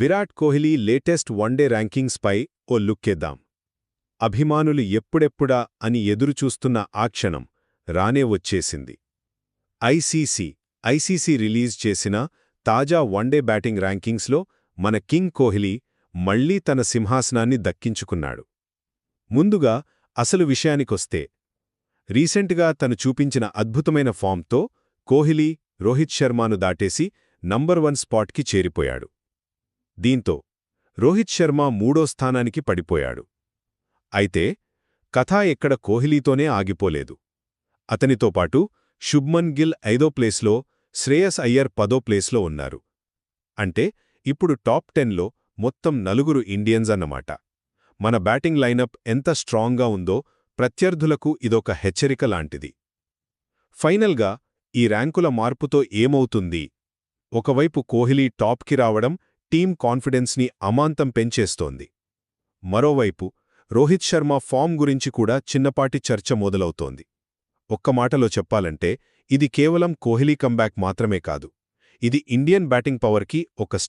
Virat Kohli latest one day ర్యాంకింగ్స్పై ఓ లుక్కేద్దాం. అభిమానులు ఎప్పుడెప్పుడా అని ఎదురుచూస్తున్న ఆ క్షణం రానే వచ్చేసింది. ఐసీసీ ఐసీసీ రిలీజ్ చేసిన తాజా వన్డే బ్యాటింగ్ ర్యాంకింగ్స్లో మన కింగ్ కోహ్లీ మళ్ళీ తన సింహాసనాన్ని దక్కించుకున్నాడు. ముందుగా అసలు విషయానికొస్తే రీసెంట్గా తను చూపించిన అద్భుతమైన ఫామ్తో కోహ్లీ రోహిత్ శర్మను దాటేసి నంబర్ వన్ స్పాట్కి చేరిపోయాడు. దీంతో రోహిత్ శర్మ మూడో స్థానానికి పడిపోయాడు. అయితే కథ ఎక్కడ కోహ్లీతోనే ఆగిపోలేదు. అతనితో పాటు శుభ్మన్ గిల్ ఐదో ప్లేస్లో శ్రేయస్ అయ్యర్ పదో ప్లేస్లో ఉన్నారు. అంటే ఇప్పుడు టాప్ టెన్లో మొత్తం నలుగురు ఇండియన్స్ అన్నమాట. మన బ్యాటింగ్ లైనప్ ఎంత స్ట్రాంగ్గా ఉందో ప్రత్యర్థులకు ఇదొక హెచ్చరిక లాంటిది. ఫైనల్గా ఈ ర్యాంకుల మార్పుతో ఏమవుతుంది? ఒకవైపు కోహ్లీ టాప్కి రావడం టీం కాన్ఫిడెన్స్ని అమాంతం పెంచేస్తోంది. మరోవైపు రోహిత్ శర్మ ఫామ్ గురించి కూడా చిన్నపాటి చర్చ మొదలవుతోంది. ఒక్క మాటలో చెప్పాలంటే ఇది కేవలం కోహ్లీ కంబ్యాక్ మాత్రమే కాదు. ఇది ఇండియన్ బ్యాటింగ్ పవర్కి ఒక